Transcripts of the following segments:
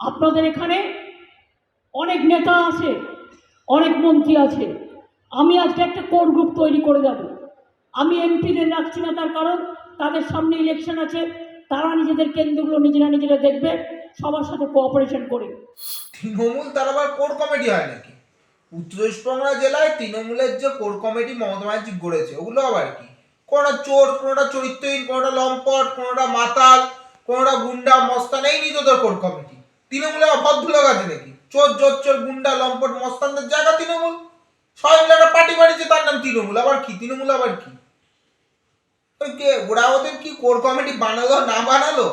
আপনাদের এখানে অনেক নেতা আছে, অনেক মন্ত্রী আছে। আমি আজকে একটা কোর গ্রুপ তৈরি করে যাব আমি এমপিদের রাখছি না তার কারণ তাদের সামনে ইলেকশন আছে, তারা নিজেদের কেন্দ্রগুলো নিজেরা নিজেরা দেখবে, সবার সাথে কোঅপারেশন করে। তৃণমূল তার আবার কোর কমিটি হয় নাকি? উত্তর চব্বিশ পরগনা জেলায় তৃণমূলের যে কোর কমিটি মমতা ব্যানার্জি গড়েছে, ওগুলো আবার কি? কোনোটা চোর, কোনোটা চরিত্রহীন, কোনোটা লম্পট, কোনোটা মাতাল, কোনোটা গুন্ডা, মস্তান, এই নিয়ে তোদের কোর কমিটি। তৃণমূলে আবার ভদ্রলোক আছে নাকি? চোর, জোর, চোর, গুন্ডা, লম্পট, মস্তানদের জায়গা তৃণমূল। সবাই মিলে একটা পার্টি বাড়িছে তার নাম তৃণমূল। আবার কি? তৃণমূল আবার কি? ওরা ওদের কি কোর কমিটি বানালো, না বানালো?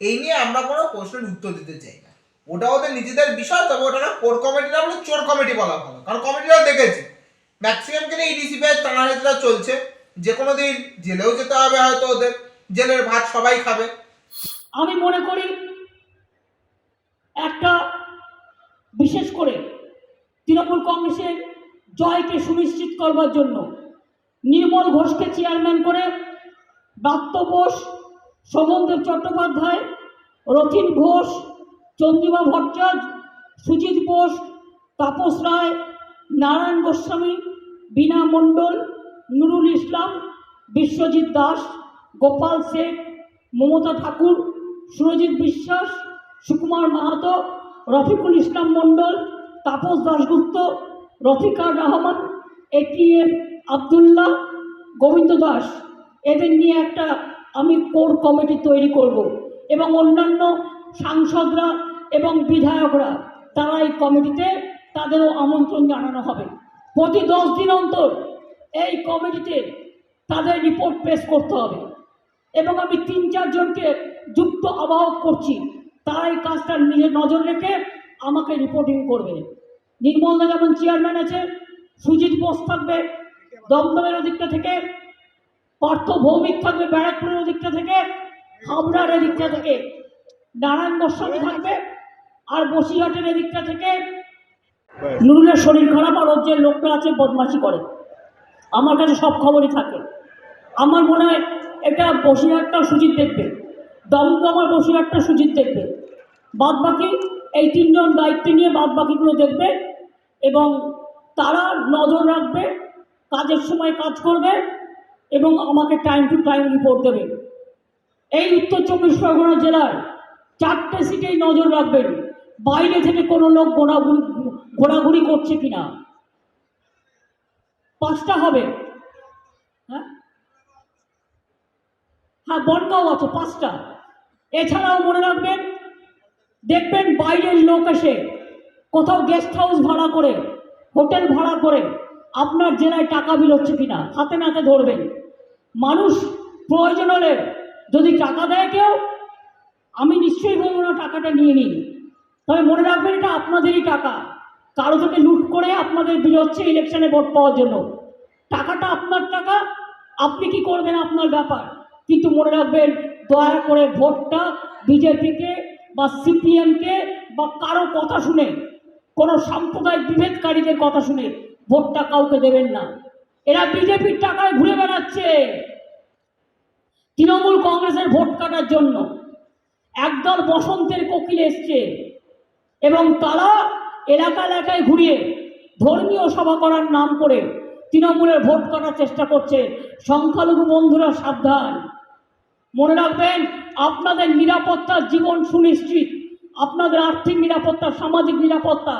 এই নিয়ে আমরা কোনো প্রশ্নের উত্তর দিতে চাই না। ওটা ওদের নিজেদের বিষয়, তবে ওটা কোর কমিটি না বলে চোর কমিটি বলা ভালো। কারণ কমিটিরা দেখেছে। ম্যাক্সিমামকে নিয়ে ইডিসি পেয়ে টানাহেচড়া চলছে। যে কোনো দিন জেলেও যেতে হবে হয়তো ওদের। জেলের ভাত সবাই খাবে। আমি মনে করি একটা, বিশেষ করে তৃণমূল কংগ্রেসের জয়কে সুনিশ্চিত করবার জন্য নির্মল ঘোষকে চেয়ারম্যান করে দত্ত বোস, শোভনদেব চট্টোপাধ্যায়, রথিন ঘোষ, চন্দ্রিমা ভট্টাচার্য, সুজিত বোস, তাপস রায়, নারায়ণ গোস্বামী, বীণা মণ্ডল, নুরুল ইসলাম, বিশ্বজিৎ দাস, গোপাল শেখ, মমতা ঠাকুর, সুরজিৎ বিশ্বাস সুকুমার মাহাতো, রফিকুল ইসলাম মণ্ডল, তাপস দাশগুপ্ত, রফিকার রহমান এটিএম আবদুল্লাহ, গোবিন্দ দাস। এদের নিয়ে একটা আমি কোর কমিটি তৈরি করব এবং অন্যান্য সাংসদরা এবং বিধায়করা, তারা এই কমিটিতে তাদেরও আমন্ত্রণ জানানো হবে। প্রতি দশ দিন অন্তর এই কমিটিতে তাদের রিপোর্ট পেশ করতে হবে এবং আমি তিন চারজনকে যুক্ত আবাহক করছি। তারা এই কাজটা নিজের নজর রেখে আমাকে রিপোর্টিং করবে। নির্মলদা যেমন চেয়ারম্যান আছে, সুজিত বোস থাকবে, দমদমের ওদিকটা থেকে, পার্থ ভৌমিক থাকবে ব্যারাকপুরের ওদিকটা থেকে, হাবড়ার এদিকটা থেকে, নারায়ণ গোস্বামী থাকবে, আর বসিরহাটের এদিকটা থেকে, নুরুলের শরীর খারাপ আর যে লোকটা আছে বদমাশি করে। আমার কাছে সব খবরই থাকে। আমার মনে হয় এটা বসিরহাটটা সুজিত দেখবে। দমদমার বসিরহাটটা সুজিত দেখবে। বাদ বাকি এই তিনজন দায়িত্ব নিয়ে বাদ বাকিগুলো দেখবে এবং তারা নজর রাখবে, কাজের সময় কাজ করবে এবং আমাকে টাইম টু টাইম রিপোর্ট দেবে। এই উত্তর চব্বিশ পরগনা জেলার চারটে সিটেই নজর রাখবেন। বাইরে থেকে কোনো লোক ঘোরাঘুরি ঘোরাঘুরি করছে কিনা? পাঁচটা হবে। হ্যাঁ? হ্যাঁ বনগাঁও আছে পাঁচটা। এছাড়াও মনে রাখবেন, দেখবেন বাইরের লোক এসে কোথাও গেস্ট হাউস ভাড়া করে হোটেল ভাড়া করে আপনার জেলায় টাকা বিল হচ্ছে কিনা, হাতে নাতে ধরবেন। মানুষ প্রয়োজন হলে যদি টাকা দেয় কেউ, আমি নিশ্চয়ই বলব না টাকাটা নিয়ে নিন। তবে মনে রাখবেন এটা আপনাদেরই টাকা। কারও থেকে লুট করে আপনাদের হচ্ছে ইলেকশনে ভোট পাওয়ার জন্য। টাকাটা আপনার টাকা, আপনি কি করবেন আপনার ব্যাপার? কিন্তু মনে রাখবেন দয়া করে ভোটটা বিজেপিকে বা সিপিএমকে বা কারও কথা শুনে, কোনো সাম্প্রদায়িক বিভেদকারীদের কথা শুনে ভোটটা কাউকে দেবেন না। এরা বিজেপির টাকায় ঘুরে বেড়াচ্ছে। তৃণমূল কংগ্রেসের ভোট কাটার জন্য একদল বসন্তের কোকিল এসছে এবং তারা এলাকা এলাকায় ঘুরিয়ে ধর্মীয় সভা করার নাম করে তৃণমূলের ভোট কাটার চেষ্টা করছে। সংখ্যালঘু বন্ধুরা সাবধান। মনে রাখবেন, আপনাদের নিরাপত্তার জীবন সুনিশ্চিত। আপনাদের আর্থিক নিরাপত্তা, সামাজিক নিরাপত্তা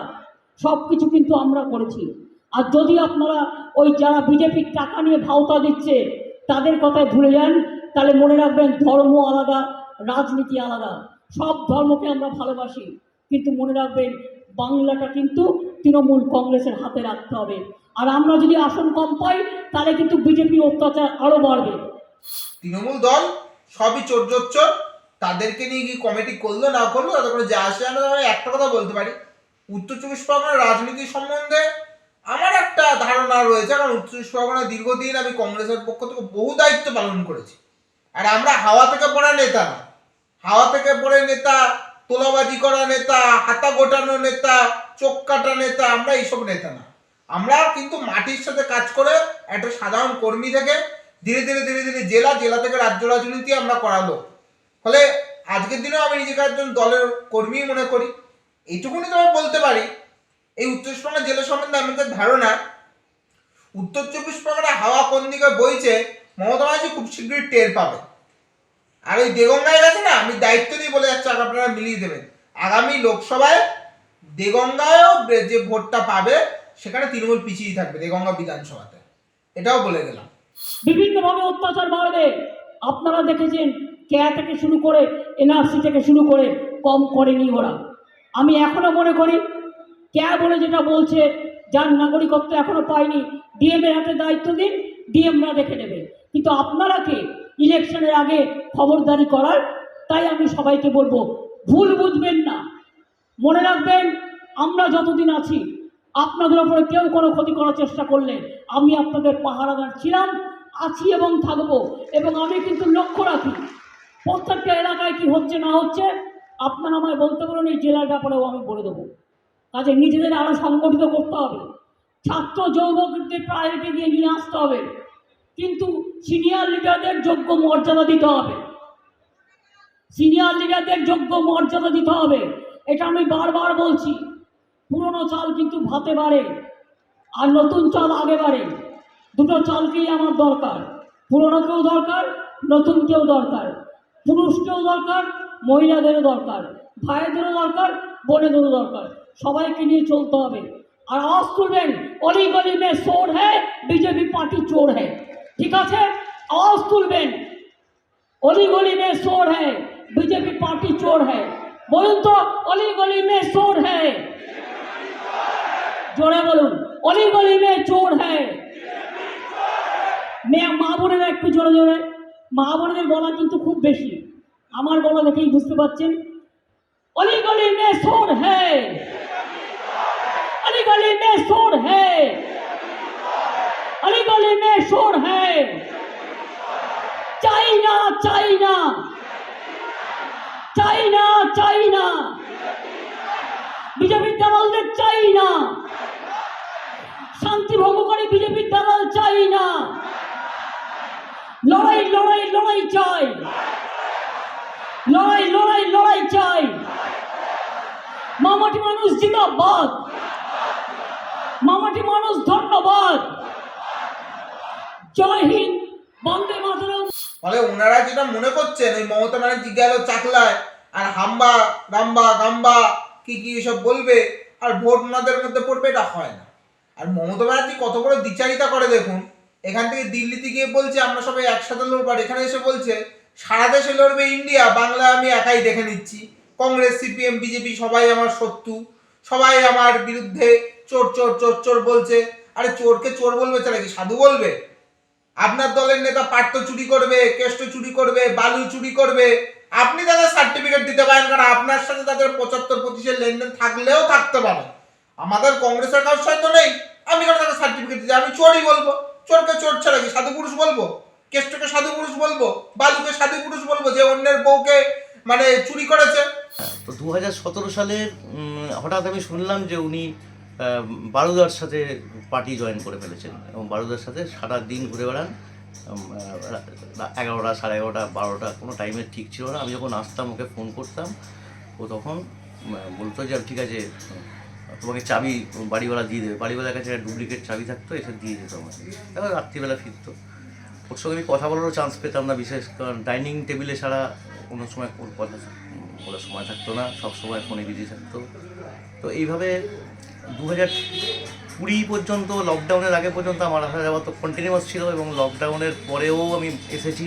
সব কিছু কিন্তু আমরা করেছি। আর যদি আপনারা ওই যারা বিজেপির টাকা নিয়ে ভাওতা দিচ্ছে, তাদের কথায় ভুলে যান, তাহলে মনে রাখবেন ধর্ম আলাদা, রাজনীতি আলাদা। সব ধর্মকে আমরা ভালোবাসি। কিন্তু মনে রাখবেন, বাংলাটা কিন্তু তৃণমূল কংগ্রেসের হাতে রাখতে হবে। আর আমরা যদি আসন কম পাই, তাহলে কিন্তু বিজেপির অত্যাচার আরও বাড়বে। তৃণমূল দল সবই চোর জোর চোর তাদেরকে নিয়ে কি কমিটি করল, না করল? তাদের কোনো যা আসে না একটা কথা বলতে পারি। উত্তর চব্বিশ পরগনার রাজনীতি সম্বন্ধে আমার একটা ধারণা রয়েছে, কারণ উত্তর চব্বিশ পরগনায় দীর্ঘদিন আমি কংগ্রেসের পক্ষ থেকে বহু দায়িত্ব পালন করেছি। আর আমরা হাওয়া থেকে পড়া নেতা না। হাওয়া থেকে পড়ে নেতা, তোলাবাজি করা নেতা, হাতা গোটানো নেতা, চোখ কাটা নেতা, আমরা এইসব নেতা না। আমরা কিন্তু মাটির সাথে কাজ করে একটা সাধারণ কর্মী থেকে ধীরে ধীরে ধীরে ধীরে জেলা জেলা থেকে রাজ্য রাজনীতি আমরা করালো। ফলে আজকের দিনেও আমি নিজেকে একজন দলের কর্মী মনে করি। এইটুকুনি তো আমি বলতে পারি, এই উত্তর চব্বিশ পরগনা জেলা সম্বন্ধে আমাদের ধারণা, উত্তর চব্বিশ পরগনা হাওয়া কোন দিকে বইছে, মমতা ব্যানার্জি খুব শীঘ্রই টের পাবে। আর ওই দেগঙ্গায় গেছে না, আমি দায়িত্ব দিয়ে বলে যাচ্ছি আপনারা মিলিয়ে দেবেন। আগামী লোকসভায় দেগঙ্গায়ও যে ভোটটা পাবে, সেখানে তৃণমূল পিছিয়ে থাকবে, দেগঙ্গা বিধানসভাতে। এটাও বলে গেলাম। বিভিন্নভাবে অত্যাচার বাড়বে। আপনারা দেখেছেন, কেয়া থেকে শুরু করে এনআরসি থেকে শুরু করে কম করেনি ওরা। আমি এখনও মনে করি, কেয়া বলে যেটা বলছে, যার নাগরিকত্ব এখনও পায়নি, ডিএম এর হাতে দায়িত্ব দিন, ডিএমরা দেখে নেবে। কিন্তু আপনারা কে? ইলেকশনের আগে খবরদারি করার? তাই আমি সবাইকে বলব, ভুল বুঝবেন না। মনে রাখবেন, আমরা যতদিন আছি, আপনাদের ওপরে কেউ কোনো ক্ষতি করার চেষ্টা করলে আমি আপনাদের পাহারাদার ছিলাম আছি এবং থাকব, এবং আমি কিন্তু লক্ষ্য রাখি। প্রত্যেকটা এলাকায় কি হচ্ছে, না হচ্ছে, আপনারা আমায় বলতে পারেন এই জেলার ব্যাপারেও আমি বলে দেবো। কাজে নিজেদের আরও সংগঠিত করতে হবে। ছাত্র যৌবকদের প্রায়োরিটি দিয়ে নিয়ে আসতে হবে। কিন্তু সিনিয়র লিডারদের যোগ্য মর্যাদা দিতে হবে। সিনিয়র লিডারদের যোগ্য মর্যাদা দিতে হবে। এটা আমি বারবার বলছি। পুরনো চাল কিন্তু ভাতে বাড়ে, আর নতুন চাল আগে বাড়ে। দুটো চালকেই আমার দরকার। পুরনোকেও দরকার, নতুনকেও দরকার। পুরুষকেও দরকার, মহিলাদেরও দরকার। ভাইদেরও দরকার, বোনেদেরও দরকার। সবাইকে নিয়ে চলতে হবে। আর আওয়াজ তুলবেন অলি গলি মে চোর হ্যাঁ বিজেপি পার্টি চোর হ্যাঁ ঠিক আছে? আওয়াজ তুলবেন অলি গলি মে চোর হ্যাঁ বিজেপি পার্টি চোর হ্যাঁ বলুন তো অলি গলি মে চোর হ্যাঁ জোরে বলুন অলি গলি মে চোর হ্যাঁ মেয়ে মা বোনেরা একটু জোরে জোরে মা বোনেদের গলা কিন্তু খুব বেশি আমার গলা দেখেই বুঝতে পারছেন অলি গলি মে চোর হ্যাঁ अली गली में शोर है अली गली में शोर है चाइना चाइना চাইনা চাইনা বিজেপির দালালদের চাই না শান্তি ভঙ্গ করে বিজেপির দালাল চাই না লড়াই লড়াই লড়াই চাই। লড়াই লড়াই লড়াই চাই। মামাটি মানুষ জিন্দাবাদ। মামাটি মানুষ ধন্যবাদ। জয় হিন্দ, বন্দে মাতরম। ফলে ওনারা যেটা মনে করছেন, ওই মমতা ব্যানার্জি গেল চাকলায়, আর হাম্বা গাম্বা গাম্বা, কি কি এসব বলবে, আর ভোট ওনাদের মধ্যে পড়বে, এটা হয় না। আর মমতা ব্যানার্জি কত বড় দ্বিচারিতা করে দেখুন এখান থেকে দিল্লিতে গিয়ে বলছে, আমরা সবাই একসাথে লড়বো। আর এখানে এসে বলছে, সারা দেশে লড়বে ইন্ডিয়া, বাংলা আমি একাই দেখে নিচ্ছি। কংগ্রেস, সিপিএম, বিজেপি সবাই আমার শত্রু, সবাই আমার বিরুদ্ধে চোর চোর চোর চোর বলছে। আরে চোরকে চোর বলবে তাহলে কি সাধু বলবে? আপনার দলের নেতা পার্থ চুরি করবে, কেষ্ট চুরি করবে, বালু চুরি করবে। আপনি তাদের সার্টিফিকেট দিতে পারেন, কারণ আপনার সাথে তাদের পঁচাত্তর পঁচিশের লেনদেন থাকলেও থাকতে পারে। আমাদের কংগ্রেসের কারোর সাথে নেই। আমি কেন তাদের সার্টিফিকেট দিতে আমি চোরই বলব। চোরকে চোর ছাড়া কি সাধু পুরুষ বলব? কেষ্টকে সাধু পুরুষ বলব? বালুকে সাধু পুরুষ বলব? যে অন্যের বউকে মানে চুরি করেছে? তো দু সালের হঠাৎ আমি শুনলাম যে উনি বারুদার সাথে পার্টি জয়েন করে ফেলেছেন এবং বারুদার সাথে সারা দিন ঘুরে বেড়ান। এগারোটা, সাড়ে এগারোটা, বারোটা, কোনো টাইমের ঠিক ছিল না। আমি যখন আসতাম, ওকে ফোন করতাম, ও তখন বলতো যে ঠিক আছে তোমাকে চাবি বাড়িওয়ালা দিয়ে দেবে। বাড়িওয়ালার কাছে একটা ডুপ্লিকেট চাবি থাকতো, এসে দিয়ে যেত আমাকে। তারপর রাত্রিবেলা ফিরতো। ওর সঙ্গে আমি কথা বলারও চান্স পেতাম না বিশেষ, কারণ ডাইনিং টেবিলে ছাড়া কোনো সময় ওর কথা বলার সময় থাকতো না, সব সময় ফোনে বিজি থাকতো। তো এইভাবে দু হাজার কুড়ি পর্যন্ত লকডাউনের আগে পর্যন্ত আমার আসা যাওয়া তো কন্টিনিউয়াস ছিল এবং লকডাউনের পরেও আমি এসেছি।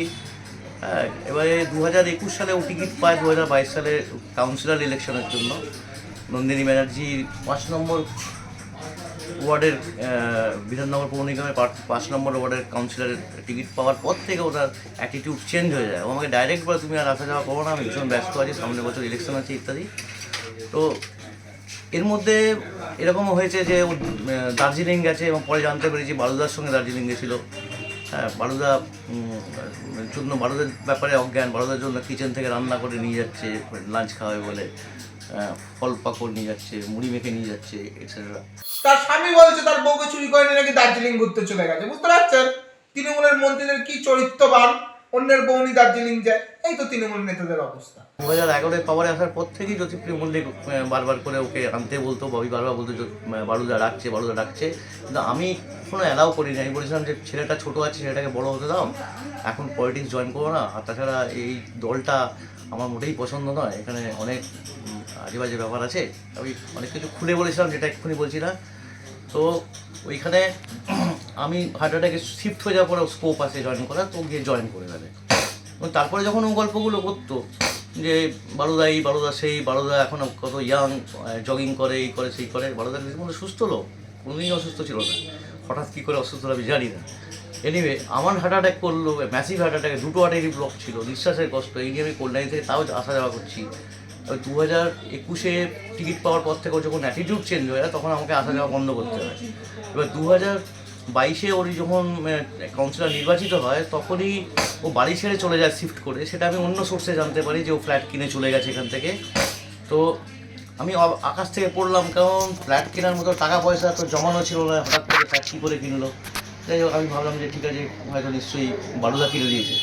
এবারে দু হাজার একুশ সালে ও টিকিট পায় দু হাজার বাইশ সালে কাউন্সিলর ইলেকশনের জন্য। নন্দিনী ব্যানার্জি পাঁচ নম্বর ওয়ার্ডের বিধাননগর পৌর নিগমের পাঁচ- নম্বর ওয়ার্ডের কাউন্সিলরের টিকিট পাওয়ার পর থেকে ওনার অ্যাটিটিউড চেঞ্জ হয়ে যায়। আমাকে ডাইরেক্ট বলে, তুমি আর আসা যাওয়া করো না, আমি ভীষণ ব্যস্ত আছি, সামনের বছর ইলেকশন আছে, ইত্যাদি। তো এর মধ্যে এরকমও হয়েছে যে ও দার্জিলিং গেছে এবং পরে জানতে পেরেছি বারুদার সঙ্গে দার্জিলিং গেছিল। হ্যাঁ বারুদা জন্য বারুদের ব্যাপারে অজ্ঞান, বারুদার জন্য কিচেন থেকে রান্না করে নিয়ে যাচ্ছে লাঞ্চ খাওয়াবে বলে। ফল পাকড় নিয়ে যাচ্ছে মুড়ি মেখে নিয়ে যাচ্ছে এটসেট্রা তার স্বামী বলছে তার বউকে চুরি করে নিয়ে নাকি দার্জিলিং ঘুরতে চলে গেছে। বুঝতে পারছেন? তৃণমূলের মন্ত্রীদের কি চরিত্রবান? অন্যের বৌনি দার্জিলিং যায়। এই তো তৃণমূল নেতাদের অবস্থা। দু হাজার এগারোয় পাওয়ারে আসার পর থেকেই জ্যোতিপ্রিয় মল্লিক বারবার করে ওকে আনতে বলতো ববি বারবার বলতো বারুদা ডাকছে বারুদা ডাকছে। কিন্তু আমি কোনো অ্যালাউ করিনি। আমি বলেছিলাম যে ছেলেটা ছোটো আছে ছেলেটাকে বড় হতে দাও। এখন পলিটিক্স জয়েন করো না। আর তাছাড়া এই দলটা আমার মোটেই পছন্দ নয়। এখানে অনেক উম, আজেবাজে ব্যাপার আছে। আমি অনেক কিছু খুলে বলেছিলাম যেটা এক্ষুনি বলছি না। তো ওইখানে আমি হার্ট অ্যাটাকে শিফট হয়ে যাওয়ার পরে স্কোপ আছে জয়েন করা তো গিয়ে জয়েন করে এবং তারপরে যখন ও গল্পগুলো করতো যে বারুদা এই বারুদা সেই বারোদা এখন কত ইয়াং জগিং করে এই করে সেই করে বারুদা কোনো সুস্থ লোক। কোনোদিনই অসুস্থ ছিল না। হঠাৎ কী করে অসুস্থ আমি জানি না। এনিওয়ে আমার হার্ট অ্যাটাক করল ম্যাসিভ হার্ট অ্যাটাকে দুটো আর্টারি ব্লক ছিল, নিঃশ্বাসের কষ্ট, এই নিয়ে আমি কল্যাণী থেকে তাও আসা যাওয়া করছি। ওই দু হাজার একুশে টিকিট পাওয়ার পর থেকে যখন অ্যাটিটিউড চেঞ্জ হয়ে যায়, তখন আমাকে আসা যাওয়া বন্ধ করতে হয়। এবার দু হাজার বাইশে ওর যখন কাউন্সিলর নির্বাচিত হয়, তখনই ও বাড়ি ছেড়ে চলে যায় শিফট করে। সেটা আমি অন্য সোর্সে জানতে পারি যে ও ফ্ল্যাট কিনে চলে গেছে এখান থেকে। তো আমি আকাশ থেকে পড়লাম, কারণ ফ্ল্যাট কেনার মতো টাকা পয়সা তো জমানো ছিল না, হঠাৎ করে ফ্ল্যাট কী করে কিনলো? যাই হোক আমি ভাবলাম যে ঠিক আছে হয়তো নিশ্চয়ই বারুদা কিনে দিয়েছে।